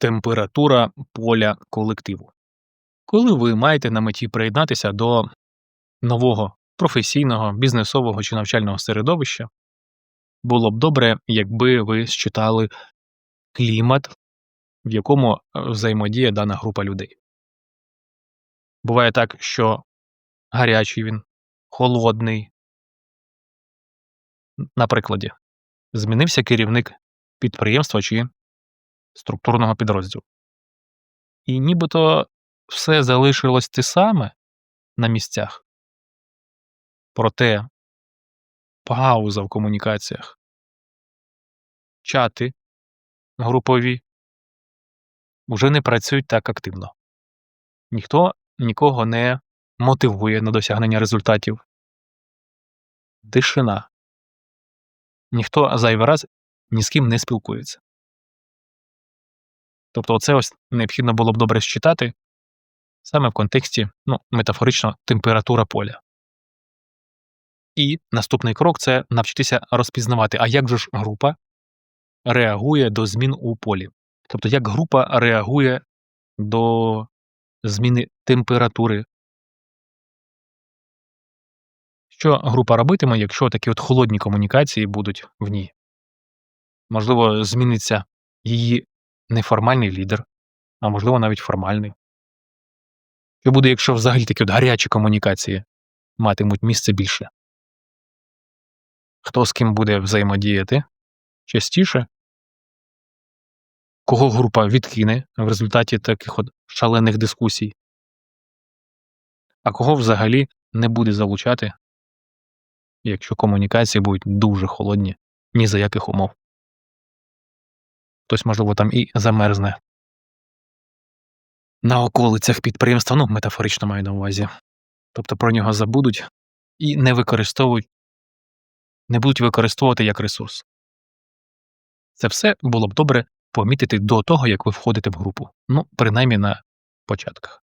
температура поля колективу. Коли ви маєте на меті приєднатися до нового професійного, бізнесового чи навчального середовища, було б добре, якби ви считали клімат, в якому е, взаємодіє дана група людей. Буває так, що гарячий він, холодний. На прикладі, змінився керівник підприємства чи структурного підрозділу. І нібито все залишилось те саме на місцях. Проте пауза в комунікаціях, чати групові вже не працюють так активно. Ніхто нікого не мотивує на досягнення результатів. Тишина. Ніхто зайвий раз ні з ким не спілкується. Тобто, це ось необхідно було б добре считати саме в контексті, ну, метафорично, температура поля. І наступний крок це навчитися розпізнавати, а як же ж група реагує до змін у полі. Тобто, як група реагує до зміни температури. Що група робитиме, якщо такі от холодні комунікації будуть в ній? Можливо, зміниться її неформальний лідер, а можливо, навіть формальний. Що буде, якщо взагалі такі от гарячі комунікації матимуть місце більше? Хто з ким буде взаємодіяти частіше? Кого група відкине в результаті таких от шалених дискусій? А кого взагалі не буде залучати, якщо комунікації будуть дуже холодні, ні за яких умов? Хтось, можливо, там і замерзне. На околицях підприємства, ну, метафорично маю на увазі. Тобто про нього забудуть і не використовують, не будуть використовувати як ресурс. Це все було б добре помітити до того, як ви входите в групу. Ну, принаймні на початках.